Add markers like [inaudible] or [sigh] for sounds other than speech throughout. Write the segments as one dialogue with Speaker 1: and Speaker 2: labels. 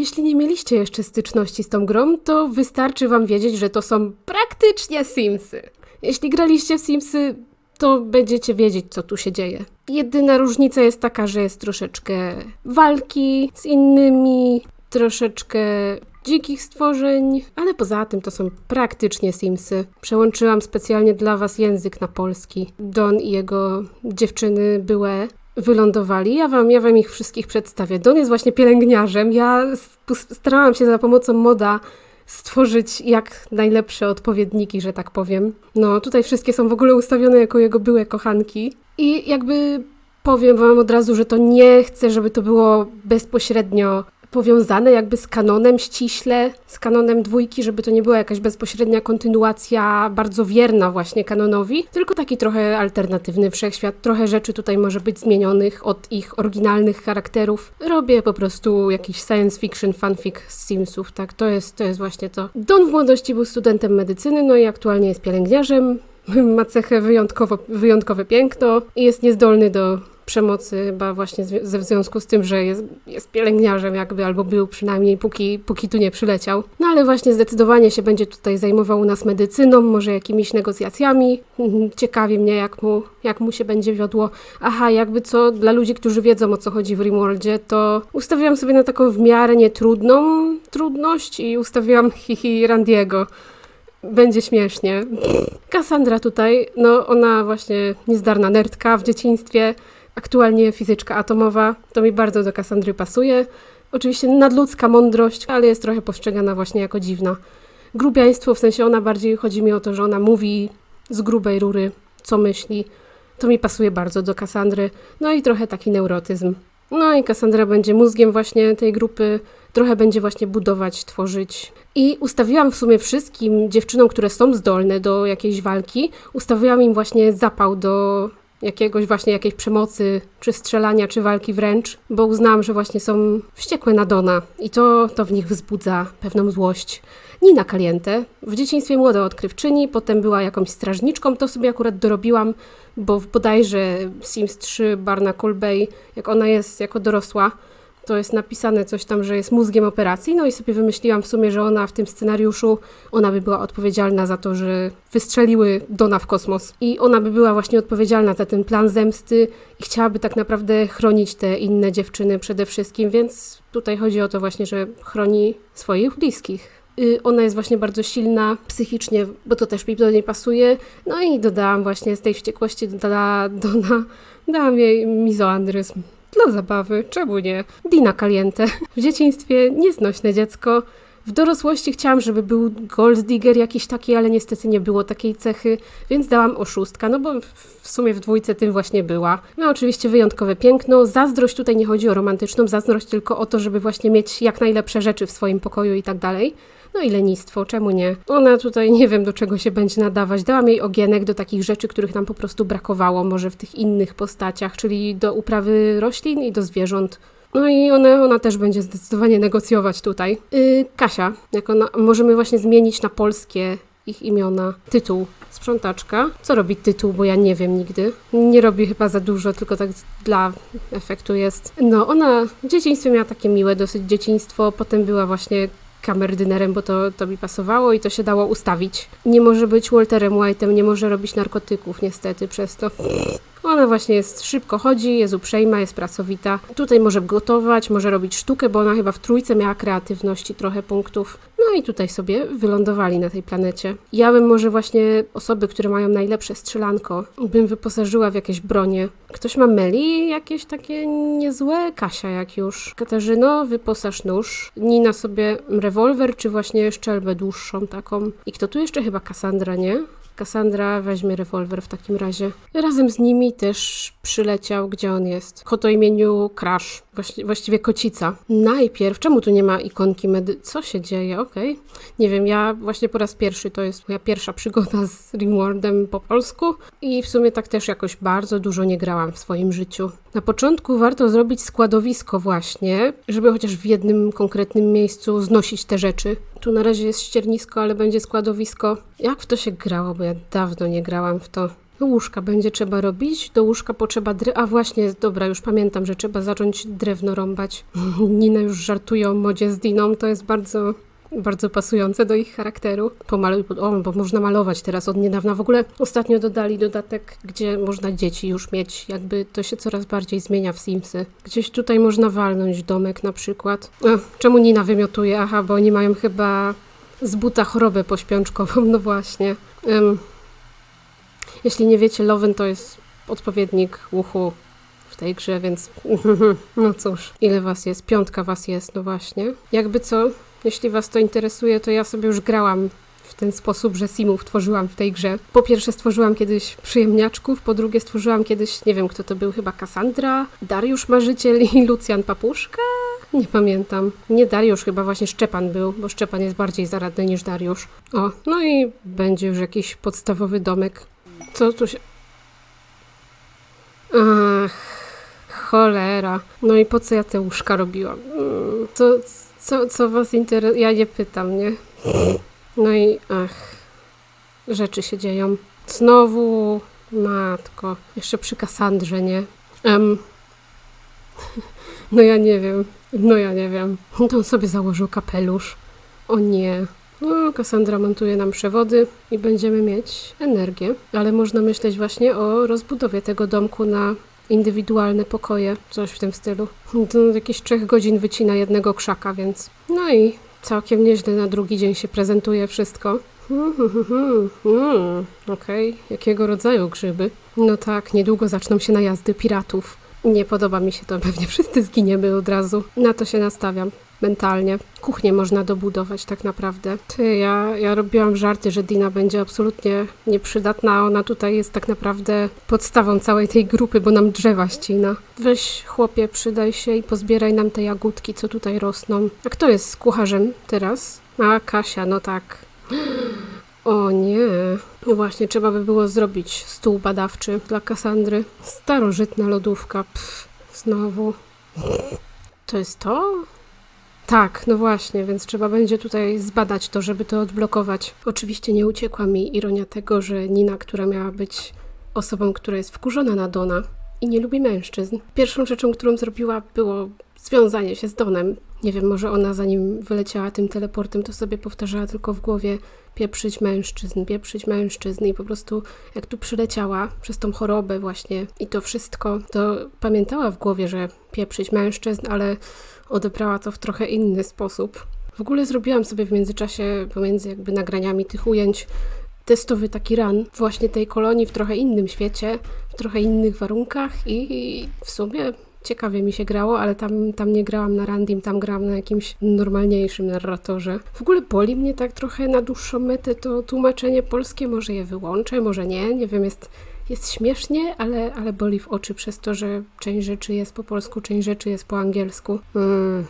Speaker 1: Jeśli nie mieliście jeszcze styczności z tą grą, to wystarczy wam wiedzieć, że to są praktycznie Simsy. Jeśli graliście w Simsy, to będziecie wiedzieć, co tu się dzieje. Jedyna różnica jest taka, że jest troszeczkę walki z innymi, troszeczkę dzikich stworzeń, ale poza tym to są praktycznie Simsy. Przełączyłam specjalnie dla Was język na polski. Don i jego dziewczyny były wylądowali. Ja wam, ja wam ich wszystkich przedstawię. Don jest właśnie pielęgniarzem. Ja starałam się za pomocą moda stworzyć jak najlepsze odpowiedniki, że tak powiem. No, tutaj wszystkie są w ogóle ustawione jako jego byłe kochanki. I jakby powiem wam od razu, że to nie chcę, żeby to było bezpośrednio powiązane jakby z kanonem ściśle, z kanonem dwójki, żeby to nie była jakaś bezpośrednia kontynuacja, bardzo wierna właśnie kanonowi, tylko taki trochę alternatywny wszechświat. Trochę rzeczy tutaj może być zmienionych od ich oryginalnych charakterów. Robię po prostu jakiś science fiction, fanfic z Simsów, tak? To jest, to jest właśnie to. Don w młodości był studentem medycyny, no i aktualnie jest pielęgniarzem. [laughs] Ma cechę wyjątkowo, wyjątkowe piękno i jest niezdolny do przemocy, chyba właśnie ze w związku z tym, że jest, jest pielęgniarzem jakby, albo był przynajmniej, póki, póki tu nie przyleciał. No ale właśnie zdecydowanie się będzie tutaj zajmował u nas medycyną, może jakimiś negocjacjami. [laughs] Ciekawi mnie, jak mu, jak mu się będzie wiodło. Aha, jakby co, dla ludzi, którzy wiedzą o co chodzi w Rimworldzie, to ustawiłam sobie na taką w miarę nietrudną trudność i ustawiłam [laughs] hihi Randiego. Będzie śmiesznie. [laughs] Cassandra tutaj, no ona właśnie niezdarna nerdka w dzieciństwie, aktualnie fizyczka atomowa, to mi bardzo do Cassandry pasuje. Oczywiście nadludzka mądrość, ale jest trochę postrzegana właśnie jako dziwna. Grubiaństwo, w sensie ona bardziej chodzi mi o to, że ona mówi z grubej rury, co myśli. To mi pasuje bardzo do Cassandry. No i trochę taki neurotyzm. No i Cassandra będzie mózgiem właśnie tej grupy, trochę będzie właśnie budować, tworzyć. I ustawiłam w sumie wszystkim dziewczynom, które są zdolne do jakiejś walki, ustawiłam im właśnie zapał do jakiegoś właśnie jakiejś przemocy, czy strzelania, czy walki wręcz, bo uznałam, że właśnie są wściekłe na Dona i to, to w nich wzbudza pewną złość. Nina Caliente, w dzieciństwie młoda odkrywczyni, potem była jakąś strażniczką, to sobie akurat dorobiłam, bo w bodajże Sims 3 Barnacle Bay, jak ona jest jako dorosła, to jest napisane coś tam, że jest mózgiem operacji, no i sobie wymyśliłam w sumie, że ona w tym scenariuszu, ona by była odpowiedzialna za to, że wystrzeliły Dona w kosmos i ona by była właśnie odpowiedzialna za ten plan zemsty i chciałaby tak naprawdę chronić te inne dziewczyny przede wszystkim, więc tutaj chodzi o to właśnie, że chroni swoich bliskich. Y, Ona jest właśnie bardzo silna psychicznie, bo to też mi do niej pasuje. No i dodałam właśnie z tej wściekłości dla Dona, dałam jej mizoandryzm. Dla zabawy, czemu nie? Dina Caliente. W dzieciństwie nieznośne dziecko. W dorosłości chciałam, żeby był gold digger jakiś taki, ale niestety nie było takiej cechy, więc dałam oszustka, no bo w sumie w dwójce tym właśnie była. No oczywiście wyjątkowe piękno. Zazdrość tutaj nie chodzi o romantyczną zazdrość, tylko o to, żeby właśnie mieć jak najlepsze rzeczy w swoim pokoju i tak dalej. No i lenistwo, czemu nie? Ona tutaj nie wiem do czego się będzie nadawać. Dałam jej ogienek do takich rzeczy, których nam po prostu brakowało, może w tych innych postaciach, czyli do uprawy roślin i do zwierząt. No i ona, ona też będzie zdecydowanie negocjować tutaj. Yy, Kasia, jak ona, możemy właśnie zmienić na polskie ich imiona. Tytuł. Sprzątaczka. Co robi tytuł, bo ja nie wiem nigdy. Nie robi chyba za dużo, tylko tak dla efektu jest. No, ona w dzieciństwie miała takie miłe dosyć dzieciństwo, potem była właśnie kamerdynerem, bo to, to mi pasowało i to się dało ustawić. Nie może być Walterem White'em, nie może robić narkotyków niestety przez to. Ona właśnie jest, szybko chodzi, jest uprzejma, jest pracowita. Tutaj może gotować, może robić sztukę, bo ona chyba w trójce miała kreatywności trochę punktów. No i tutaj sobie wylądowali na tej planecie. Ja bym może właśnie osoby, które mają najlepsze strzelanko, bym wyposażyła w jakieś bronie. Ktoś ma meli jakieś takie niezłe? Kasia jak już. Katarzyno, wyposaż nóż. Nina sobie rewolwer, czy właśnie szczelbę dłuższą taką. I kto tu jeszcze? Chyba Kassandra, nie? Kassandra weźmie rewolwer w takim razie. Razem z nimi też przyleciał, gdzie on jest. Kot o imieniu Crash, właściwie kocica. Najpierw, czemu tu nie ma ikonki medy... Co się dzieje? Okej. Nie wiem, ja właśnie po raz pierwszy, to jest moja pierwsza przygoda z Ringworldem po polsku i w sumie tak też jakoś bardzo dużo nie grałam w swoim życiu. Na początku warto zrobić składowisko właśnie, żeby chociaż w jednym konkretnym miejscu znosić te rzeczy. Tu na razie jest ściernisko, ale będzie składowisko. Jak w to się grało, bo ja dawno nie grałam w to. Łóżka będzie trzeba robić, do łóżka potrzeba dre... A właśnie, dobra, już pamiętam, że trzeba zacząć drewno rąbać. [laughs] Nina już żartuje o modzie z Diną, to jest bardzo, bardzo pasujące do ich charakteru. Pomaluj, o, bo można malować teraz od niedawna. W ogóle ostatnio dodali dodatek, gdzie można dzieci już mieć, jakby to się coraz bardziej zmienia w Simsy. Gdzieś tutaj można walnąć domek na przykład. A, czemu Nina wymiotuje? Aha, bo oni mają chyba z buta chorobę pośpiączkową, [laughs] no właśnie. Em, jeśli nie wiecie, Loven to jest odpowiednik łuchu w tej grze, więc [laughs] no cóż, ile was jest? Piątka was jest, no właśnie. Jakby co, jeśli was to interesuje, to ja sobie już grałam w ten sposób, że simów tworzyłam w tej grze. Po pierwsze stworzyłam kiedyś przyjemniaczków, po drugie stworzyłam kiedyś, nie wiem kto to był, chyba Kassandra, Dariusz Marzyciel i [laughs] Lucjan Papuszka? Nie pamiętam. Nie Dariusz, chyba właśnie Szczepan był, bo Szczepan jest bardziej zaradny niż Dariusz. O, no i będzie już jakiś podstawowy domek. Co tu się... Ach, cholera. No i po co ja te łóżka robiłam? Mm, Co, co, co was interesuje? Ja nie pytam, nie? No i ach, rzeczy się dzieją. Znowu, matko, jeszcze przy Kasandrze, nie? Em, [laughs] no ja nie wiem, no ja nie wiem. On sobie założył kapelusz. O nie. No, Kassandra montuje nam przewody i będziemy mieć energię, ale można myśleć właśnie o rozbudowie tego domku na indywidualne pokoje, coś w tym stylu. To jakieś trzech godzin wycina jednego krzaka, więc no i całkiem nieźle na drugi dzień się prezentuje wszystko. Hmm, hmm, hmm, hmm. Okej, jakiego rodzaju grzyby? No tak, niedługo zaczną się najazdy piratów. Nie podoba mi się to, pewnie wszyscy zginiemy od razu. Na to się nastawiam mentalnie. Kuchnię można dobudować tak naprawdę. Ty, ja, ja robiłam żarty, że Dina będzie absolutnie nieprzydatna, ona tutaj jest tak naprawdę podstawą całej tej grupy, bo nam drzewa ścina. Weź chłopie, przydaj się i pozbieraj nam te jagódki, co tutaj rosną. A kto jest kucharzem teraz? A, Kasia, no tak. O nie. No właśnie, trzeba by było zrobić stół badawczy dla Kasandry. Starożytna lodówka. Pff, znowu. To jest to? Tak, no właśnie, więc trzeba będzie tutaj zbadać to, żeby to odblokować. Oczywiście nie uciekła mi ironia tego, że Nina, która miała być osobą, która jest wkurzona na Dona i nie lubi mężczyzn, pierwszą rzeczą, którą zrobiła, było związanie się z Donem. Nie wiem, może ona zanim wyleciała tym teleportem, to sobie powtarzała tylko w głowie pieprzyć mężczyzn, pieprzyć mężczyzn i po prostu jak tu przyleciała przez tą chorobę właśnie i to wszystko, to pamiętała w głowie, że pieprzyć mężczyzn, ale odebrała to w trochę inny sposób. W ogóle zrobiłam sobie w międzyczasie, pomiędzy jakby nagraniami tych ujęć, testowy taki run właśnie tej kolonii w trochę innym świecie, w trochę innych warunkach i w sumie ciekawie mi się grało, ale tam, tam nie grałam na randim, tam grałam na jakimś normalniejszym narratorze. W ogóle boli mnie tak trochę na dłuższą metę to tłumaczenie polskie, może je wyłączę, może nie, nie wiem, jest, jest śmiesznie, ale, ale boli w oczy przez to, że część rzeczy jest po polsku, część rzeczy jest po angielsku. Mm.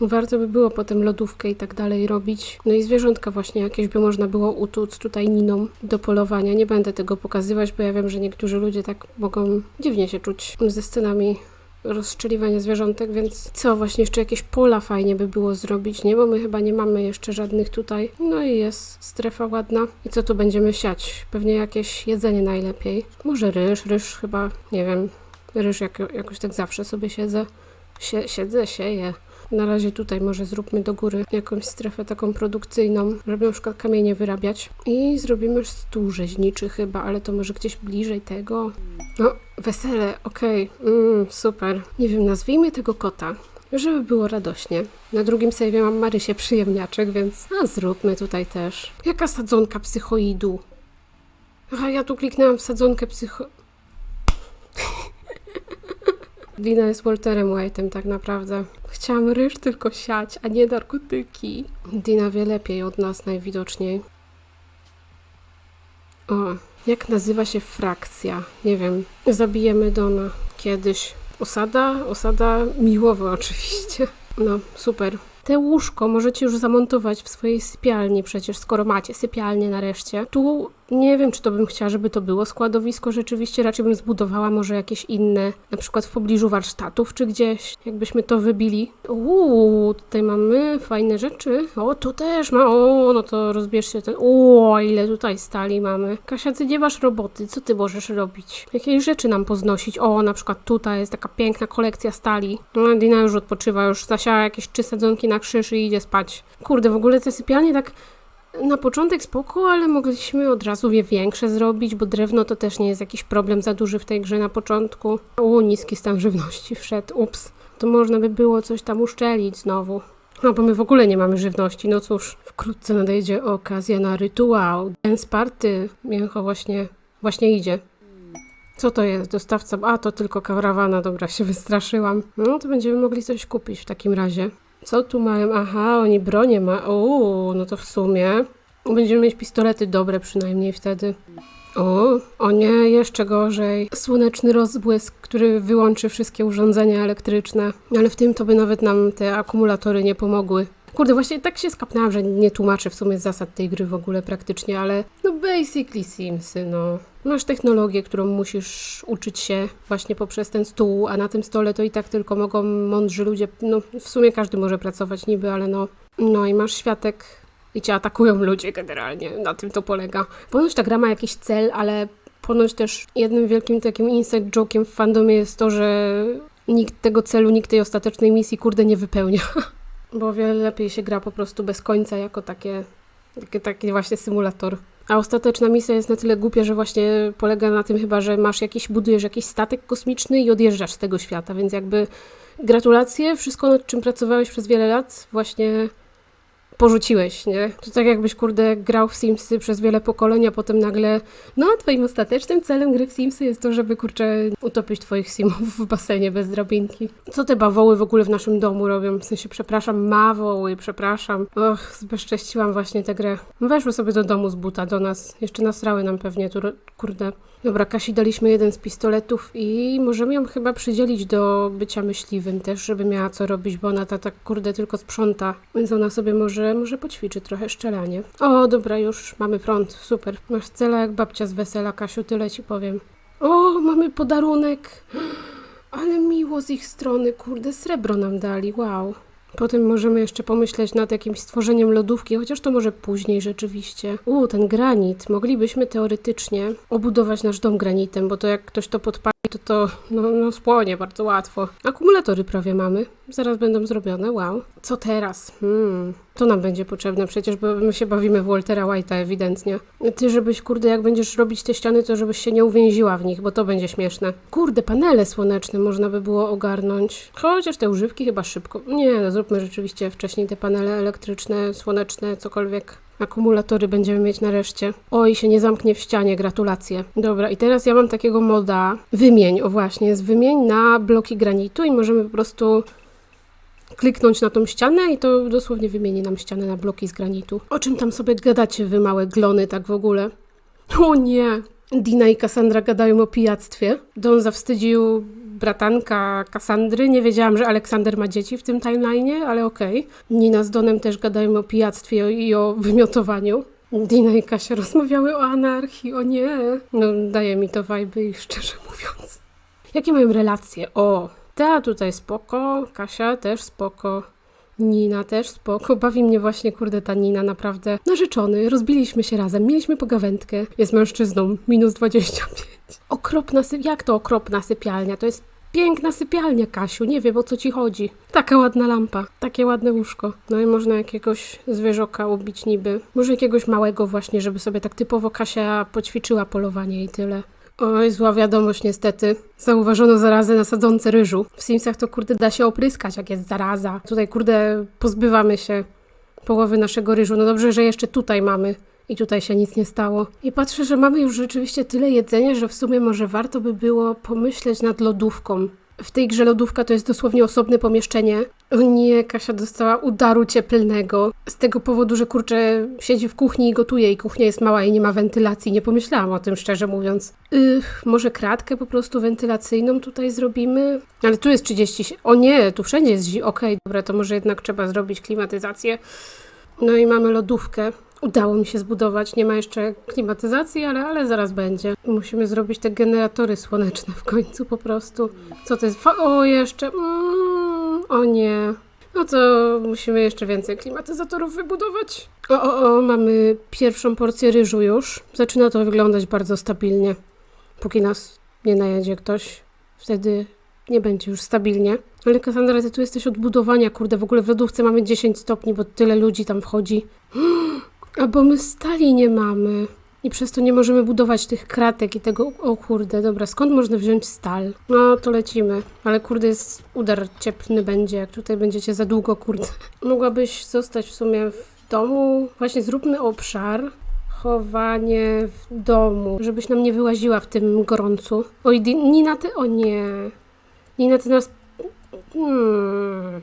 Speaker 1: Warto by było potem lodówkę i tak dalej robić. No i zwierzątka właśnie jakieś by można było utuc tutaj Niną do polowania. Nie będę tego pokazywać, bo ja wiem, że niektórzy ludzie tak mogą dziwnie się czuć ze scenami rozstrzeliwania zwierzątek, więc co, właśnie jeszcze jakieś pola fajnie by było zrobić, nie? Bo my chyba nie mamy jeszcze żadnych tutaj. No i jest strefa ładna. I co tu będziemy siać? Pewnie jakieś jedzenie najlepiej. Może ryż, ryż chyba, nie wiem, ryż jak, jakoś tak zawsze sobie siedzę. Sie, siedzę, sieję. Na razie tutaj może zróbmy do góry jakąś strefę taką produkcyjną, żeby na przykład kamienie wyrabiać. I zrobimy stół rzeźniczy chyba, ale to może gdzieś bliżej tego. No, wesele, okej, mm, super. Nie wiem, nazwijmy tego kota, żeby było radośnie. Na drugim sejwie mam Marysię przyjemniaczek, więc a zróbmy tutaj też. Jaka sadzonka psychoidu? Aha, ja tu kliknęłam w sadzonkę psycho... Dina jest Walterem White'em tak naprawdę. Chciałam ryż tylko siać, a nie narkotyki. Dina wie lepiej od nas najwidoczniej. O, jak nazywa się frakcja? Nie wiem. Zabijemy Dona kiedyś. Osada? Osada miłowa oczywiście. No, super. Te łóżko możecie już zamontować w swojej sypialni przecież, skoro macie sypialnię nareszcie. Tu nie wiem, czy to bym chciała, żeby to było składowisko rzeczywiście, raczej bym zbudowała może jakieś inne, na przykład w pobliżu warsztatów czy gdzieś, jakbyśmy to wybili. Uuu, tutaj mamy fajne rzeczy. O, tu też ma, o, no to rozbierzcie ten, o, ile tutaj stali mamy. Kasia, ty nie masz roboty, co ty możesz robić? Jakie rzeczy nam poznosić? O, na przykład tutaj jest taka piękna kolekcja stali. No, Dina już odpoczywa, już zasiała jakieś trzy sadzonki na krzyż i idzie spać. Kurde, w ogóle te sypialnie tak na początek spoko, ale mogliśmy od razu je większe zrobić, bo drewno to też nie jest jakiś problem za duży w tej grze na początku. O, niski stan żywności wszedł, ups. To można by było coś tam uszczelić znowu. No bo my w ogóle nie mamy żywności, no cóż. Wkrótce nadejdzie okazja na rytuał. Dance party. Mięcho właśnie, właśnie idzie. Co to jest? Dostawca? A, to tylko karawana, dobra, się wystraszyłam. No to będziemy mogli coś kupić w takim razie. Co tu mają? Aha, oni bronię ma. O, no to w sumie będziemy mieć pistolety dobre przynajmniej wtedy. O, o nie, jeszcze gorzej. Słoneczny rozbłysk, który wyłączy wszystkie urządzenia elektryczne. Ale w tym to by nawet nam te akumulatory nie pomogły. Kurde, właśnie tak się skapnęłam, że nie tłumaczę w sumie zasad tej gry w ogóle praktycznie, ale no basically Simsy, no. Masz technologię, którą musisz uczyć się właśnie poprzez ten stół, a na tym stole to i tak tylko mogą mądrzy ludzie, no w sumie każdy może pracować niby, ale no. No i masz światek i cię atakują ludzie generalnie, na tym to polega. Ponoć ta gra ma jakiś cel, ale ponoć też jednym wielkim takim inside joke'iem w fandomie jest to, że nikt tego celu, nikt tej ostatecznej misji kurde nie wypełnia. [laughs] Bo wiele lepiej się gra po prostu bez końca, jako takie, takie, taki właśnie symulator. A ostateczna misja jest na tyle głupia, że właśnie polega na tym chyba, że masz jakiś, budujesz jakiś statek kosmiczny i odjeżdżasz z tego świata, więc jakby gratulacje, wszystko nad czym pracowałeś przez wiele lat właśnie porzuciłeś, nie? To tak jakbyś, kurde, grał w Simsy przez wiele pokoleń, a potem nagle, no, twoim ostatecznym celem gry w Simsy jest to, żeby, kurczę, utopić twoich Simów w basenie bez drabinki. Co te bawoły w ogóle w naszym domu robią? W sensie, przepraszam, mawoły, przepraszam. Och, zbezcześciłam właśnie tę grę. Weszły sobie do domu z buta, do nas. Jeszcze nasrały nam pewnie, tu, kurde. Dobra, Kasi daliśmy jeden z pistoletów i możemy ją chyba przydzielić do bycia myśliwym też, żeby miała co robić, bo ona ta tak kurde tylko sprząta, więc ona sobie może, może poćwiczy trochę szczelanie. O, dobra, już mamy prąd, super. Masz cela jak babcia z wesela, Kasiu, tyle ci powiem. O, mamy podarunek. [gasps] Ale miło z ich strony, kurde, srebro nam dali, wow. Potem możemy jeszcze pomyśleć nad jakimś stworzeniem lodówki, chociaż to może później rzeczywiście. U, ten granit. Moglibyśmy teoretycznie obudować nasz dom granitem, bo to jak ktoś to podpali, to to no, no spłonie bardzo łatwo. Akumulatory prawie mamy. Zaraz będą zrobione, wow. Co teraz? Hmm, to nam będzie potrzebne przecież, bo my się bawimy w Waltera White'a ewidentnie. Ty, żebyś, kurde, jak będziesz robić te ściany, to żebyś się nie uwięziła w nich, bo to będzie śmieszne. Kurde, panele słoneczne można by było ogarnąć. Chociaż te używki chyba szybko. Nie, no zróbmy rzeczywiście wcześniej te panele elektryczne, słoneczne, cokolwiek. Akumulatory będziemy mieć nareszcie. Oj, się nie zamknie w ścianie, gratulacje. Dobra, i teraz ja mam takiego moda. Wymień, o właśnie, jest wymień na bloki granitu i możemy po prostu kliknąć na tą ścianę i to dosłownie wymieni nam ścianę na bloki z granitu. O czym tam sobie gadacie, wy małe glony, tak w ogóle? O nie! Dina i Kassandra gadają o pijactwie. Don zawstydził bratanka Kassandry. Nie wiedziałam, że Aleksander ma dzieci w tym timeline'ie, ale okej. Nina z Donem też gadają o pijactwie i o wymiotowaniu. Dina i Kasia rozmawiały o anarchii, o nie. No, daje mi to wajby ich szczerze mówiąc. Jakie mają relacje? O, ta tutaj spoko, Kasia też spoko. Nina też spoko. Bawi mnie właśnie, kurde, ta Nina naprawdę. Narzeczony, rozbiliśmy się razem, mieliśmy pogawędkę. Jest mężczyzną, minus 25. Okropna sy... Jak to okropna sypialnia? To jest piękna sypialnia, Kasiu. Nie wiem, o co ci chodzi. Taka ładna lampa, takie ładne łóżko. No i można jakiegoś zwierzoka ubić niby. Może jakiegoś małego właśnie, żeby sobie tak typowo Kasia poćwiczyła polowanie i tyle. Oj, zła wiadomość niestety. Zauważono zarazę na sadzonce ryżu. W Simsach to kurde da się opryskać, jak jest zaraza. Tutaj kurde pozbywamy się połowy naszego ryżu. No dobrze, że jeszcze tutaj mamy. I tutaj się nic nie stało. I patrzę, że mamy już rzeczywiście tyle jedzenia, że w sumie może warto by było pomyśleć nad lodówką. W tej grze lodówka to jest dosłownie osobne pomieszczenie. O nie, Kasia dostała udaru cieplnego. Z tego powodu, że kurczę siedzi w kuchni i gotuje i kuchnia jest mała i nie ma wentylacji. Nie pomyślałam o tym szczerze mówiąc. Ych, może kratkę po prostu wentylacyjną tutaj zrobimy? Ale tu jest 30... O nie, tu wszędzie jest. Okej, dobra, to może jednak trzeba zrobić klimatyzację. No i mamy lodówkę. Udało mi się zbudować. Nie ma jeszcze klimatyzacji, ale, ale zaraz będzie. Musimy zrobić te generatory słoneczne w końcu po prostu. Co to jest? O, jeszcze. Mm, o nie. No to musimy jeszcze więcej klimatyzatorów wybudować. O, o, o, mamy pierwszą porcję ryżu już. Zaczyna to wyglądać bardzo stabilnie. Póki nas nie najedzie ktoś, wtedy nie będzie już stabilnie. Ale Kassandra, ty tu jesteś od budowania, kurde, w ogóle w lodówce mamy 10 stopni, bo tyle ludzi tam wchodzi. [gasps] A bo my stali nie mamy. I przez to nie możemy budować tych kratek i tego. O kurde, dobra, skąd można wziąć stal? No to lecimy. Ale kurde, jest udar cieplny będzie, jak tutaj będziecie za długo, kurde. Mogłabyś zostać w sumie w domu. Właśnie zróbmy obszar. Chowanie w domu, żebyś nam nie wyłaziła w tym gorącu. Oj, Nina, ty. O nie. Nina, ty nas. Hmm.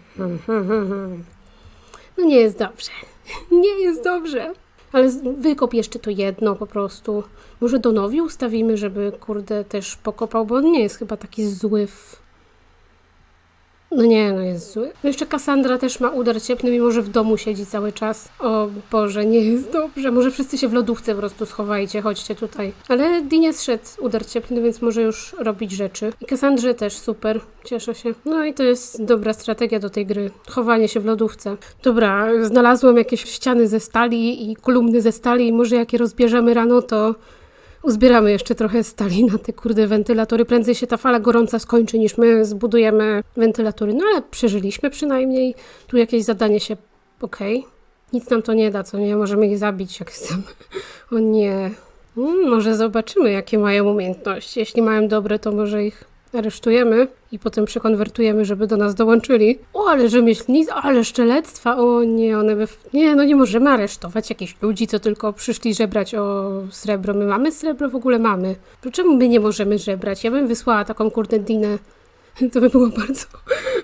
Speaker 1: No nie jest dobrze. [laughs] Nie jest dobrze. Ale wykop jeszcze to jedno po prostu. Może Donowi ustawimy, żeby kurde też pokopał, bo on nie jest chyba taki zły w... No nie, no jest zły. No jeszcze Kassandra też ma udar cieplny, mimo że w domu siedzi cały czas. O Boże, nie jest dobrze. Może wszyscy się w lodówce po prostu schowajcie, chodźcie tutaj. Ale Dinie zszedł udar cieplny, więc może już robić rzeczy. I Kassandrze też super, cieszę się. No i to jest dobra strategia do tej gry. Chowanie się w lodówce. Dobra, znalazłam jakieś ściany ze stali i kolumny ze stali i może jak je rozbierzemy rano, to uzbieramy jeszcze trochę stali na te kurde wentylatory. Prędzej się ta fala gorąca skończy, niż my zbudujemy wentylatory. No ale przeżyliśmy przynajmniej. Tu jakieś zadanie się... Okej. Nic nam to nie da, co nie? Możemy ich zabić, jak chcemy. [laughs] O nie. Mm, może zobaczymy, jakie mają umiejętności. Jeśli mają dobre, to może ich aresztujemy i potem przekonwertujemy, żeby do nas dołączyli. O, ale rzemieślnictwo, ale szczelectwa. O nie, one by... Nie, no nie możemy aresztować jakichś ludzi, co tylko przyszli żebrać o srebro. My mamy srebro? W ogóle mamy. Dlaczego my nie możemy żebrać? Ja bym wysłała taką kurde Dinę. [laughs] To by było bardzo,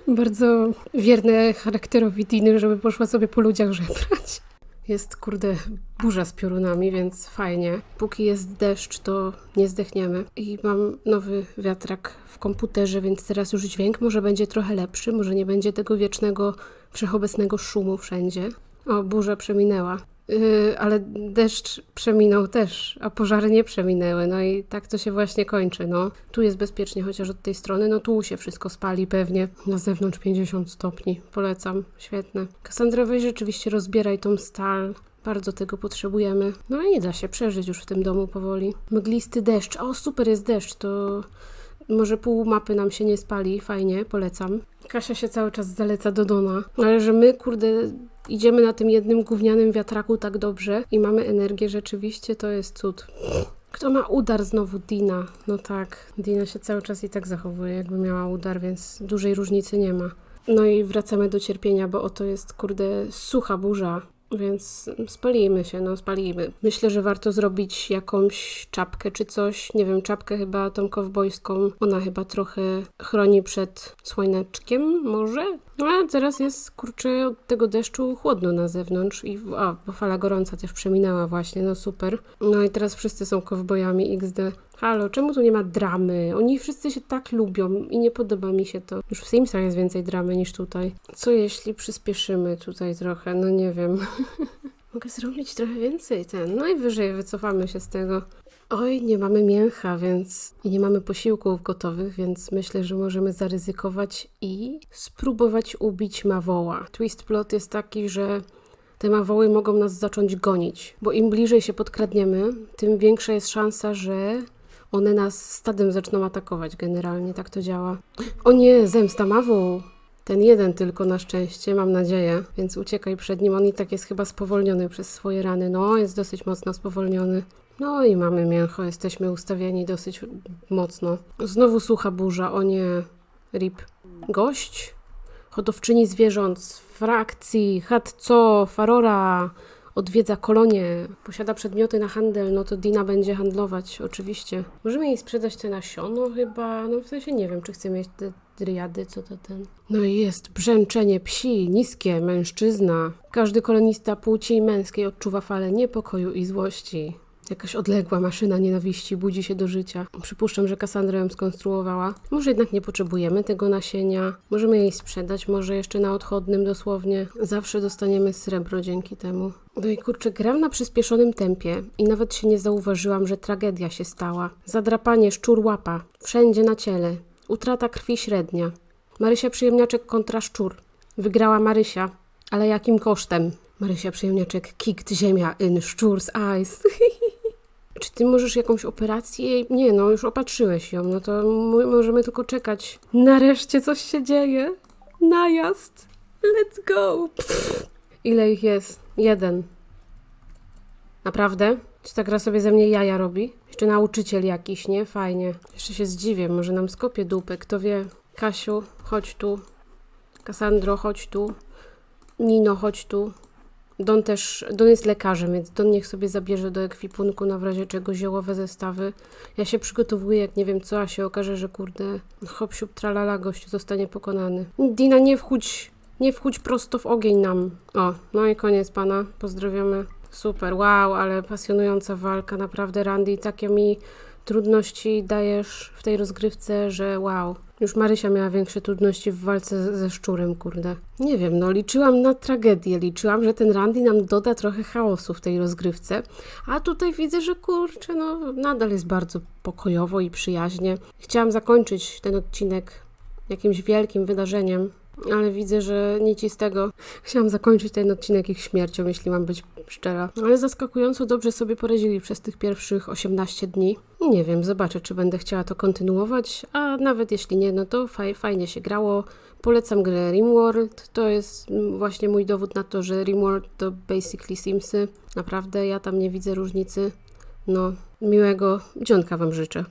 Speaker 1: bardzo wierne charakterowi Diny, żeby poszła sobie po ludziach żebrać. Jest, kurde, burza z piorunami, więc fajnie. Póki jest deszcz, to nie zdechniemy. I mam nowy wiatrak w komputerze, więc teraz już dźwięk może będzie trochę lepszy, może nie będzie tego wiecznego, wszechobecnego szumu wszędzie. O, burza przeminęła. Yy, ale deszcz przeminął też, a pożary nie przeminęły. No i tak to się właśnie kończy. No. Tu jest bezpiecznie, chociaż od tej strony, no tu się wszystko spali pewnie. Na zewnątrz 50 stopni. Polecam. Świetne. Kassandra, weź rzeczywiście rozbieraj tą stal. Bardzo tego potrzebujemy. No i da się przeżyć już w tym domu powoli. Mglisty deszcz. O, super jest deszcz. To może pół mapy nam się nie spali. Fajnie, polecam. Kasia się cały czas zaleca do doma. Ale że my, kurde, idziemy na tym jednym gównianym wiatraku tak dobrze i mamy energię rzeczywiście, to jest cud. Kto ma udar znowu? Dina. No tak, Dina się cały czas i tak zachowuje, jakby miała udar, więc dużej różnicy nie ma. No i wracamy do cierpienia, bo oto jest, kurde, sucha burza. Więc spalimy się, no spalimy. Myślę, że warto zrobić jakąś czapkę czy coś. Nie wiem, czapkę chyba tą kowbojską. Ona chyba trochę chroni przed słoneczkiem, może? No a teraz jest, kurczę, od tego deszczu chłodno na zewnątrz i, a, bo fala gorąca też przeminęła właśnie, no super. No i teraz wszyscy są kowbojami XD. Halo, czemu tu nie ma dramy? Oni wszyscy się tak lubią i nie podoba mi się to. Już w Simsach jest więcej dramy niż tutaj. Co jeśli przyspieszymy tutaj trochę? No nie wiem. [laughs] Mogę zrobić trochę więcej ten. Najwyżej wycofamy się z tego. Oj, nie mamy mięcha, więc i nie mamy posiłków gotowych, więc myślę, że możemy zaryzykować i spróbować ubić mawoła. Twist plot jest taki, że te mawoły mogą nas zacząć gonić, bo im bliżej się podkradniemy, tym większa jest szansa, że one nas stadem zaczną atakować. Generalnie tak to działa. O nie, zemsta mawą! Ten jeden tylko na szczęście, mam nadzieję, więc uciekaj przed nim. On i tak jest chyba spowolniony przez swoje rany. No, jest dosyć mocno spowolniony. No i mamy mięcho, jesteśmy ustawieni dosyć mocno. Znowu sucha burza, o nie, rip. Gość? Hodowczyni zwierząt z frakcji, Hatco, Farora. Odwiedza kolonię, posiada przedmioty na handel, no to Dina będzie handlować, oczywiście. Możemy jej sprzedać te nasiono chyba, no w sensie nie wiem, czy chcemy mieć te dryady, co to ten. No i jest brzęczenie psi, niskie, mężczyzna. Każdy kolonista płci męskiej odczuwa falę niepokoju i złości. Jakaś odległa maszyna nienawiści budzi się do życia. Przypuszczam, że Kassandra ją skonstruowała. Może jednak nie potrzebujemy tego nasienia. Możemy jej sprzedać, może jeszcze na odchodnym dosłownie. Zawsze dostaniemy srebro dzięki temu. No i kurczę, gram na przyspieszonym tempie i nawet się nie zauważyłam, że tragedia się stała. Zadrapanie szczur łapa. Wszędzie na ciele. Utrata krwi średnia. Marysia Przyjemniaczek kontra szczur. Wygrała Marysia. Ale jakim kosztem? Marysia Przyjemniaczek kicked ziemia in szczur's eyes. [laughs] Czy ty możesz jakąś operację? Nie, no już opatrzyłeś ją, no to możemy tylko czekać. Nareszcie coś się dzieje. Najazd. Let's go. Pff. Ile ich jest? Jeden. Naprawdę? Czy ta gra sobie ze mnie jaja robi? Jeszcze nauczyciel jakiś, nie? Fajnie. Jeszcze się zdziwię, może nam skopie dupę, kto wie. Kasiu, chodź tu. Kasandro, chodź tu. Nino, chodź tu. Don też, Don jest lekarzem, więc Don niech sobie zabierze do ekwipunku na w razie czego ziołowe zestawy. Ja się przygotowuję, jak nie wiem co, a się okaże, że kurde, hop siup tralala, gościu zostanie pokonany. Dina, nie wchódź, nie wchódź prosto w ogień nam. O, no i koniec pana, pozdrawiamy. Super, wow, ale pasjonująca walka, naprawdę Randy, takie mi trudności dajesz w tej rozgrywce, że wow. Już Marysia miała większe trudności w walce ze szczurem, kurde. Nie wiem, no liczyłam na tragedię, liczyłam, że ten Randy nam doda trochę chaosu w tej rozgrywce, a tutaj widzę, że kurczę, no nadal jest bardzo pokojowo i przyjaźnie. Chciałam zakończyć ten odcinek jakimś wielkim wydarzeniem, ale widzę, że nic z tego. Chciałam zakończyć ten odcinek ich śmiercią, jeśli mam być szczera. Ale zaskakująco dobrze sobie poradzili przez tych pierwszych 18 dni. Nie wiem, zobaczę, czy będę chciała to kontynuować, a nawet jeśli nie, no to faj, fajnie się grało. Polecam grę RimWorld. To jest właśnie mój dowód na to, że RimWorld to basically Simsy. Naprawdę, ja tam nie widzę różnicy. No, miłego dzionka Wam życzę.